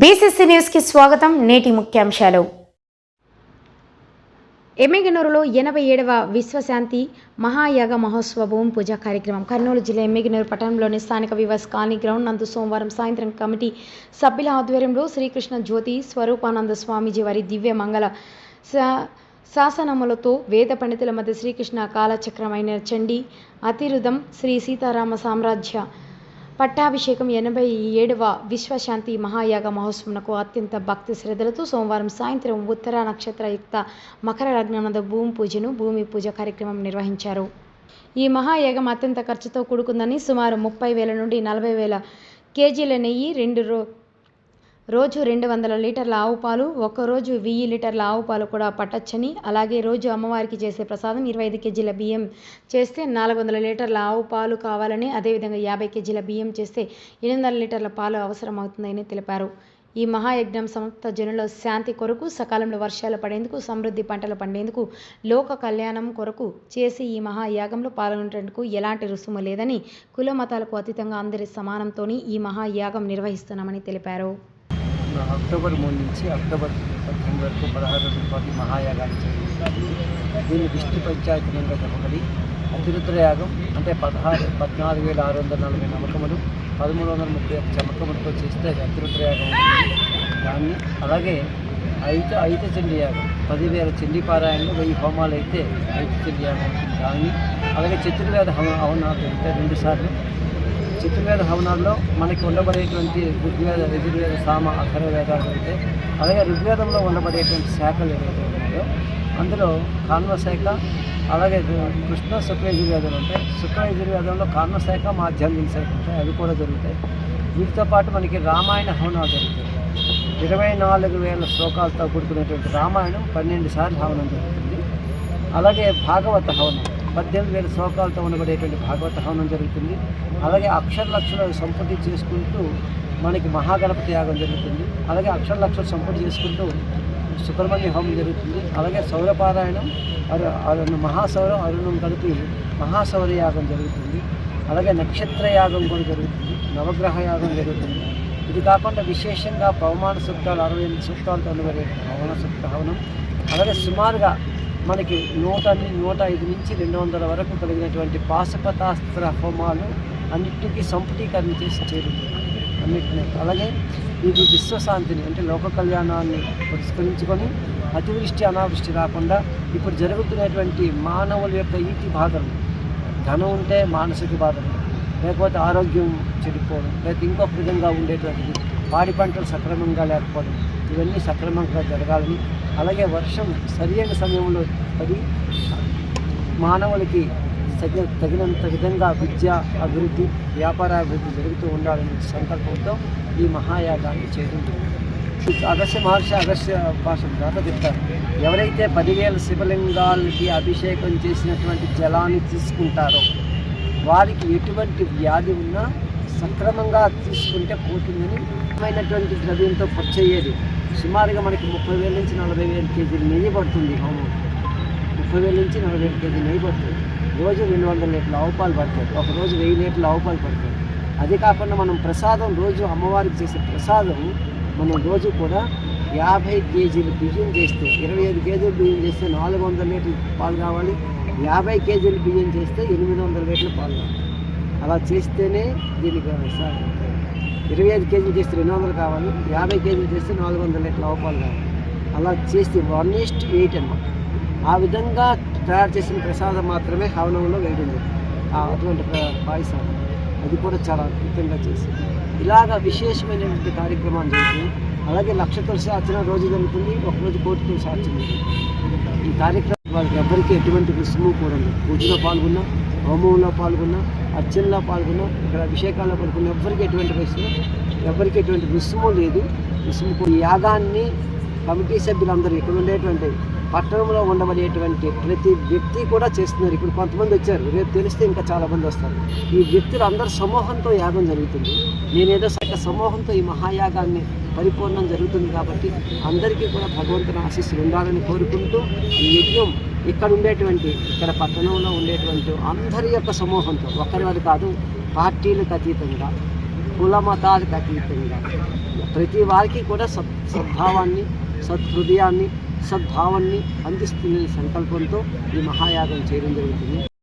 BCC న్యూస్కి స్వాగతం నేటి ముఖ్యాంశాలు. ఎమ్మిగనూరులో ఎనభై ఏడవ విశ్వశాంతి మహాయాగ మహోత్సవం పూజా పూజ కార్యక్రమం. కర్నూలు జిల్లా ఎమ్మిగనూరు పట్టణంలోని స్థానిక వివాస్ కాలనీ గ్రౌండ్ నందు సోమవారం సాయంత్రం కమిటీ సభ్యుల ఆధ్వర్యంలో శ్రీకృష్ణ జ్యోతి స్వరూపానంద స్వామీజీ వారి దివ్య మంగళ శాసనములతో వేద పండితుల మధ్య శ్రీకృష్ణ కాలచక్రమైన చండీ అతిరుదం శ్రీ సీతారామ సామ్రాజ్య పట్టాభిషేకం ఎనభై ఏడవ విశ్వశాంతి మహాయాగ మహోత్సవంకు అత్యంత భక్తి శ్రద్ధలతో సోమవారం సాయంత్రం ఉత్తర నక్షత్రయుక్త మకర లగ్ననంద భూమి పూజను భూమి పూజ కార్యక్రమం నిర్వహించారు. ఈ మహాయాగం అత్యంత ఖర్చుతో కూడుకుందని సుమారు ముప్పై వేల నుండి నలభై వేల కేజీల నెయ్యి రెండు రో రోజు రెండు వందల లీటర్ల ఆవు పాలు ఒక్కరోజు వెయ్యి లీటర్ల ఆవు పాలు కూడా పట్టచ్చని అలాగే రోజు అమ్మవారికి చేసే ప్రసాదం ఇరవై ఐదు కేజీల బియ్యం చేస్తే నాలుగు వందల లీటర్ల ఆవు పాలు కావాలని అదేవిధంగా యాభై కేజీల బియ్యం చేస్తే ఎనిమిది వందల లీటర్ల పాలు అవసరం అవుతుందని తెలిపారు. ఈ మహాయజ్ఞం సమస్త జనుల శాంతి కొరకు సకాలంలో వర్షాలు పడేందుకు సమృద్ధి పంటలు పండేందుకు లోక కళ్యాణం కొరకు చేసి ఈ మహాయాగంలో పాల్గొనేందుకు ఎలాంటి రుసుము లేదని కుల మతాలకు అతీతంగా అందరి సమానంతోని ఈ మహాయాగం నిర్వహిస్తున్నామని తెలిపారు. అక్టోబర్ మూడు నుంచి అక్టోబర్ పద్దెనిమిది వరకు పదహారు రోజుల పాటు మహాయాగాన్ని చేయాలి దీన్ని విష్ణు పంచాయతీనంగా చెప్పబడి అతిరుద్ర యాగం అంటే పదహారు పద్నాలుగు వేల ఆరు వందల నలభై నమ్మకములు పదమూడు వందల ముప్పై ఒక్క చమకములతో చేస్తే అది అతిరుద్ర యాగం దాన్ని అలాగే ఐత ఐత చండీ యాగం పదివేల చండీ పారాయణలు వెయ్యి హోమాలు అయితే ఐత చండీ యాగం దాన్ని అలాగే చతుర్వేద హవ- రెండుసార్లు అయితే చిత్రవేద హవనాల్లో మనకి ఉండబడేటువంటి ఋగ్వేద యజుర్వేద సామ అథర్వేదాలు అయితే అలాగే ఋగ్వేదంలో ఉండబడేటువంటి శాఖలు ఏవైతే ఉన్నాయో అందులో కాన్వశాఖ అలాగే కృష్ణ శుక్ల యజుర్వేదాలు ఉంటాయి. శుక్ల యజుర్వేదంలో కాన్వశాఖ మాధ్యాహ్నిక శాఖ ఉంటాయి. అవి కూడా జరుగుతాయి. వీటితో పాటు మనకి రామాయణ హవనాలు జరుగుతాయి. ఇరవై నాలుగు వేల శ్లోకాలతో కూడుకునేటువంటి రామాయణం పన్నెండు సార్లు హవనం జరుగుతుంది. అలాగే భాగవత హవనం. పద్దెనిమిది వేల శ్లోకాలతో ఉండబడేటువంటి భాగవత హవనం జరుగుతుంది. అలాగే అక్షర లక్షలు సంపూర్తి చేసుకుంటూ మనకి మహాగణపతి యాగం జరుగుతుంది. అలాగే అక్షర లక్షలు సంపూర్తి చేసుకుంటూ సుబ్రహ్మణ్య హోమం జరుగుతుంది. అలాగే సౌరపారాయణం అరు అరుణ మహాసౌరం అరుణం కలిపి మహాసౌర యాగం జరుగుతుంది. అలాగే నక్షత్ర యాగం కూడా జరుగుతుంది. నవగ్రహ యాగం జరుగుతుంది. ఇది కాకుండా విశేషంగా పవమాన సూక్తాలు అరవై ఎనిమిది సూక్తాలతో ఉండబడే పవన సూక్త హవనం. అలాగే సుమారుగా మనకి నూట నూట ఐదు నుంచి రెండు వందల వరకు కలిగినటువంటి పాశపతాస్త్ర హోమాలు అన్నిటికీ సంపుటీకరణ చేసి చేరుతుంది అన్నిటినీ. అలాగే ఇది విశ్వశాంతిని అంటే లోక కళ్యాణాన్ని పురస్కరించుకొని అతివృష్టి అనావృష్టి రాకుండా ఇప్పుడు జరుగుతున్నటువంటి మానవుల యొక్క ఈతి బాధలు ధనం ఉంటే మానసిక బాధలు లేకపోతే ఆరోగ్యం చెడిపోవడం లేకపోతే ఇంకొక విధంగా ఉండేటువంటిది. పాడి పంటలు సక్రమంగా లేకపోవడం. ఇవన్నీ సక్రమంగా జరగాలని అలాగే వర్షం సరియైన సమయంలో పడి మానవులకి తగిన తగినంత విధంగా విద్య అభివృద్ధి వ్యాపార అభివృద్ధి జరుగుతూ ఉండాలనే సంకల్పంతో ఈ మహాయాగాన్ని చేయడం అగస్య మహర్షి అగస్య భాష దాత చెప్తారు. ఎవరైతే పదివేల శివలింగాలకి అభిషేకం చేసినటువంటి జలాన్ని తీసుకుంటారో వారికి ఎటువంటి వ్యాధి ఉన్నా సక్రమంగా తీసుకుంటే పోతుందని అయినటువంటి ద్రవ్యంతో పచ్చయ్యేది సుమారుగా మనకి ముప్పై వేల నుంచి నలభై వేల కేజీలు నెయ్యి పడుతుంది హోమం ముప్పై వేల నుంచి నలభై వేల కేజీ నెయ్యి పడుతుంది. రోజు రెండు వందల లీటర్లు ఆవు పాలు పడతాయి. ఒక రోజు వెయ్యి లీటర్లు ఆవు పాలు పడతాయి. అది కాకుండా మనం ప్రసాదం రోజు అమ్మవారికి చేసే ప్రసాదం మనం రోజు కూడా యాభై కేజీలు బియ్యం చేస్తే ఇరవై ఐదు కేజీలు బియ్యం చేస్తే నాలుగు వందల లీటర్లు పాలు కావాలి. యాభై కేజీలు బియ్యం చేస్తే ఎనిమిది వందల లీటర్లు పాలు కావాలి. అలా చేస్తేనే దీనికి సార్ ఇరవై ఐదు కేజీలు చేస్తే రెండు వందలు కావాలి యాభై కేజీలు చేస్తే నాలుగు వందల లీటర్ల లోపాలు కావాలి. అలా చేస్తే వన్ ఈస్ట్ ఎయిట్ అన్నమాట. ఆ విధంగా తయారు చేసిన ప్రసాదం మాత్రమే హవనంలో వేయడం ఆ అటువంటి పాయసం అది కూడా చాలా అద్భుతంగా చేసి ఇలాగ విశేషమైనటువంటి కార్యక్రమాలు జరుగుతుంది అలాగే లక్ష తులసి ఆచరణ రోజు జరుగుతుంది ఒకరోజు కోటి తులసి ఆచరణ ఈ కార్యక్రమం వాళ్ళకి ఎవరికి ఎటువంటి రుసుము కూడా పూజలో పాల్గొన్నా హోమంలో పాల్గొన్నా అర్చనలో పాల్గొన్నా. ఇక్కడ అభిషేకాల్లో పాల్గొన్నా. ఎవరికి ఎటువంటి ప్రశ్న ఎవరికి ఎటువంటి రుసుము లేదు. రుసుము ఈ యాగాన్ని కమిటీ సభ్యులందరూ ఇక్కడ ఉండేటువంటి పట్టణంలో ఉండబడేటువంటి ప్రతి వ్యక్తి కూడా చేస్తున్నారు. ఇప్పుడు కొంతమంది వచ్చారు. రేపు తెలిస్తే ఇంకా చాలా మంది వస్తారు. ఈ వ్యక్తులు అందరు సమూహంతో యాగం జరుగుతుంది. నేనేదో సక సమూహంతో ఈ మహాయాగాన్ని పరిపూర్ణం జరుగుతుంది కాబట్టి అందరికీ కూడా భగవంతుని ఆశీస్సులు ఉండాలని కోరుకుంటూ ఈ యజ్ఞం ఇక్కడ ఉండేటువంటి ఇక్కడ పట్టణంలో ఉండేటువంటి అందరి యొక్క సమూహంతో ఒక్కరి వారు కాదు పార్టీలకు అతీతంగా కుల మతాలకు అతీతంగా ప్రతి వారికి కూడా సత్ సద్భావాన్ని సత్హృదయాన్ని సద్భావాన్ని అందిస్తున్న సంకల్పంతో ఈ మహాయాగం చేయడం జరుగుతుంది.